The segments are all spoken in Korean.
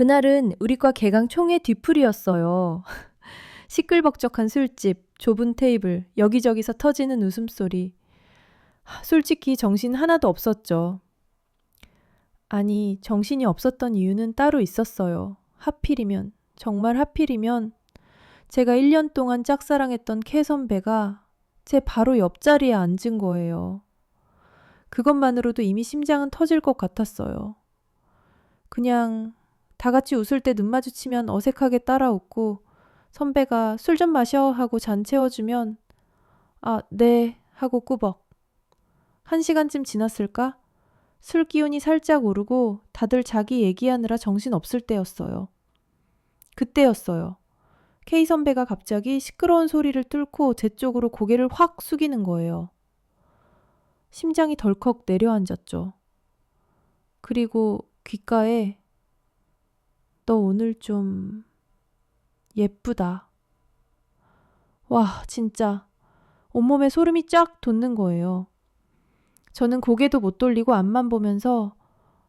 그날은 우리과 개강 총회 뒤풀이였어요. 시끌벅적한 술집, 좁은 테이블, 여기저기서 터지는 웃음소리. 하, 솔직히 정신 하나도 없었죠. 아니, 정신이 없었던 이유는 따로 있었어요. 하필이면, 정말 하필이면, 제가 1년 동안 짝사랑했던 K 선배가 제 바로 옆자리에 앉은 거예요. 그것만으로도 이미 심장은 터질 것 같았어요. 그냥 다 같이 웃을 때 눈 마주치면 어색하게 따라 웃고 선배가 술 좀 마셔 하고 잔 채워주면 아, 네 하고 꾸벅. 한 시간쯤 지났을까? 술 기운이 살짝 오르고 다들 자기 얘기하느라 정신 없을 때였어요. 그때였어요. K 선배가 갑자기 시끄러운 소리를 뚫고 제 쪽으로 고개를 확 숙이는 거예요. 심장이 덜컥 내려앉았죠. 그리고 귓가에 너 오늘 좀 예쁘다. 와, 진짜 온몸에 소름이 쫙 돋는 거예요. 저는 고개도 못 돌리고 앞만 보면서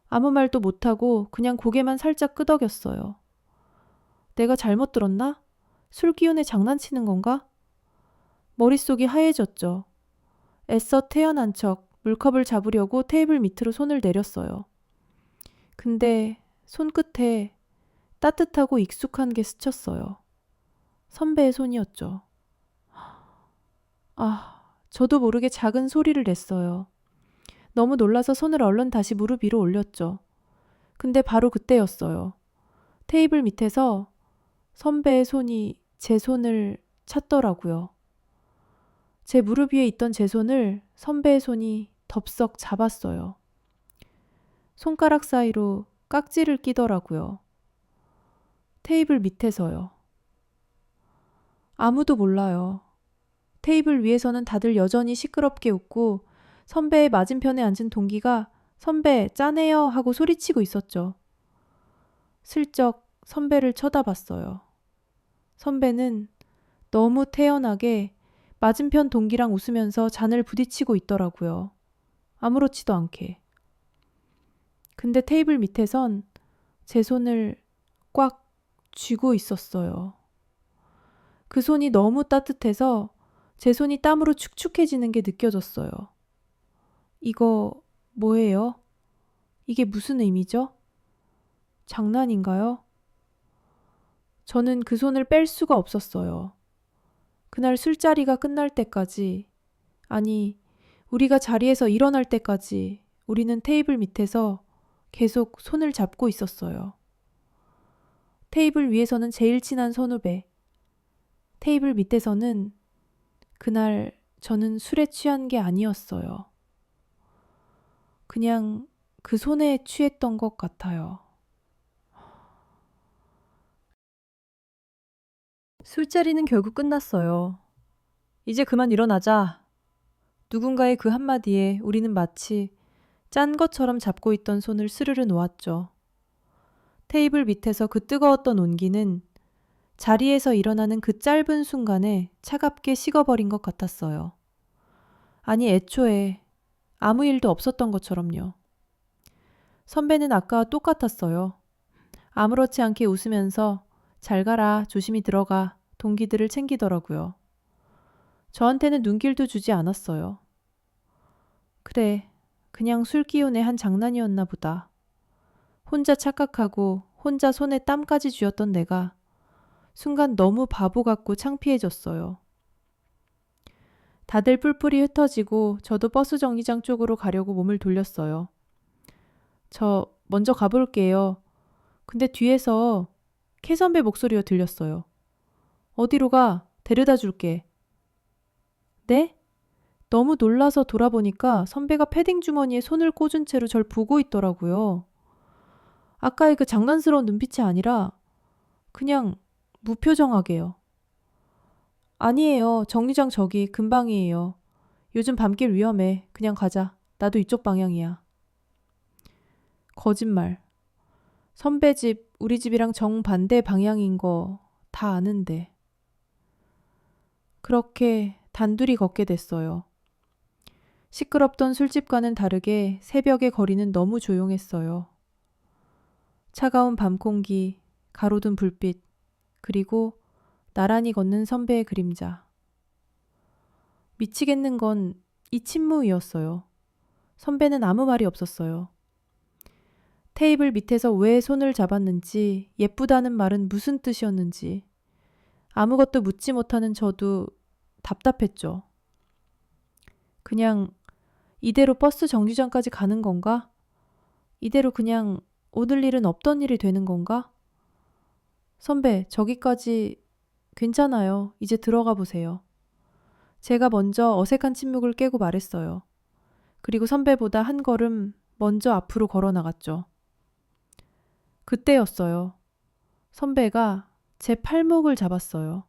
아무 말도 못하고 그냥 고개만 살짝 끄덕였어요. 내가 잘못 들었나? 술 기운에 장난치는 건가? 머릿속이 하얘졌죠. 애써 태어난 척 물컵을 잡으려고 테이블 밑으로 손을 내렸어요. 근데 손끝에 따뜻하고 익숙한 게 스쳤어요. 선배의 손이었죠. 아, 저도 모르게 작은 소리를 냈어요. 너무 놀라서 손을 얼른 다시 무릎 위로 올렸죠. 근데 바로 그때였어요. 테이블 밑에서 선배의 손이 제 손을 찾더라고요. 제 무릎 위에 있던 제 손을 선배의 손이 덥석 잡았어요. 손가락 사이로 깍지를 끼더라고요. 테이블 밑에서요. 아무도 몰라요. 테이블 위에서는 다들 여전히 시끄럽게 웃고 선배의 맞은편에 앉은 동기가 선배 짜네요 하고 소리치고 있었죠. 슬쩍 선배를 쳐다봤어요. 선배는 너무 태연하게 맞은편 동기랑 웃으면서 잔을 부딪히고 있더라고요. 아무렇지도 않게. 근데 테이블 밑에선 제 손을 꽉 쥐고 있었어요. 그 손이 너무 따뜻해서 제 손이 땀으로 축축해지는 게 느껴졌어요. 이거 뭐예요? 이게 무슨 의미죠? 장난인가요? 저는 그 손을 뺄 수가 없었어요. 그날 술자리가 끝날 때까지, 아니, 우리가 자리에서 일어날 때까지 우리는 테이블 밑에서 계속 손을 잡고 있었어요. 테이블 위에서는 제일 친한 선후배. 테이블 밑에서는 그날 저는 술에 취한 게 아니었어요. 그냥 그 손에 취했던 것 같아요. 술자리는 결국 끝났어요. 이제 그만 일어나자. 누군가의 그 한마디에 우리는 마치 짠 것처럼 잡고 있던 손을 스르르 놓았죠. 테이블 밑에서 그 뜨거웠던 온기는 자리에서 일어나는 그 짧은 순간에 차갑게 식어버린 것 같았어요. 아니, 애초에 아무 일도 없었던 것처럼요. 선배는 아까와 똑같았어요. 아무렇지 않게 웃으면서 잘 가라, 조심히 들어가, 동기들을 챙기더라고요. 저한테는 눈길도 주지 않았어요. 그래, 그냥 술 기운의 한 장난이었나 보다. 혼자 착각하고 혼자 손에 땀까지 쥐었던 내가 순간 너무 바보 같고 창피해졌어요. 다들 뿔뿔이 흩어지고 저도 버스 정류장 쪽으로 가려고 몸을 돌렸어요. 저 먼저 가볼게요. 근데 뒤에서 캐 선배 목소리가 들렸어요. 어디로 가? 데려다 줄게. 네? 너무 놀라서 돌아보니까 선배가 패딩 주머니에 손을 꽂은 채로 절 보고 있더라고요. 아까의 그 장난스러운 눈빛이 아니라 그냥 무표정하게요. 아니에요. 정류장 저기 금방이에요. 요즘 밤길 위험해. 그냥 가자. 나도 이쪽 방향이야. 거짓말. 선배 집, 우리 집이랑 정반대 방향인 거 다 아는데. 그렇게 단둘이 걷게 됐어요. 시끄럽던 술집과는 다르게 새벽의 거리는 너무 조용했어요. 차가운 밤 공기, 가로등 불빛, 그리고 나란히 걷는 선배의 그림자. 미치겠는 건 이 침무이었어요. 선배는 아무 말이 없었어요. 테이블 밑에서 왜 손을 잡았는지, 예쁘다는 말은 무슨 뜻이었는지, 아무것도 묻지 못하는 저도 답답했죠. 그냥 이대로 버스 정류장까지 가는 건가? 이대로 그냥 오늘 일은 없던 일이 되는 건가? 선배, 저기까지 괜찮아요. 이제 들어가 보세요. 제가 먼저 어색한 침묵을 깨고 말했어요. 그리고 선배보다 한 걸음 먼저 앞으로 걸어 나갔죠. 그때였어요. 선배가 제 팔목을 잡았어요.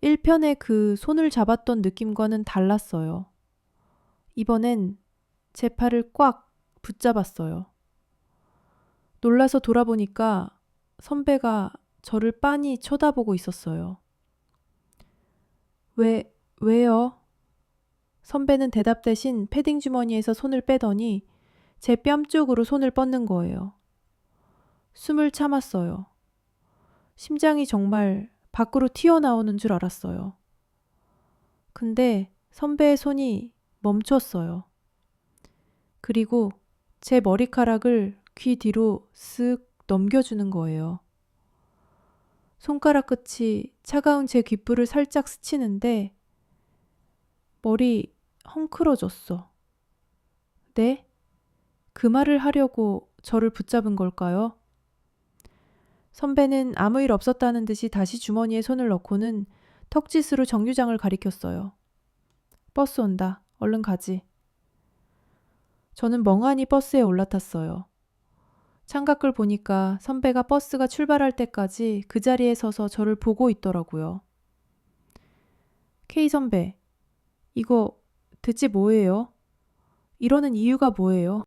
1편의 그 손을 잡았던 느낌과는 달랐어요. 이번엔 제 팔을 꽉 붙잡았어요. 놀라서 돌아보니까 선배가 저를 빤히 쳐다보고 있었어요. 왜, 왜요? 선배는 대답 대신 패딩 주머니에서 손을 빼더니 제 뺨 쪽으로 손을 뻗는 거예요. 숨을 참았어요. 심장이 정말 밖으로 튀어나오는 줄 알았어요. 근데 선배의 손이 멈췄어요. 그리고 제 머리카락을 귀 뒤로 쓱 넘겨주는 거예요. 손가락 끝이 차가운 제 귓불을 살짝 스치는데 머리 헝클어졌어. 네? 그 말을 하려고 저를 붙잡은 걸까요? 선배는 아무 일 없었다는 듯이 다시 주머니에 손을 넣고는 턱짓으로 정류장을 가리켰어요. 버스 온다. 얼른 가지. 저는 멍하니 버스에 올라탔어요. 창밖을 보니까 선배가 버스가 출발할 때까지 그 자리에 서서 저를 보고 있더라고요. K 선배, 이거 대체 뭐예요? 이러는 이유가 뭐예요?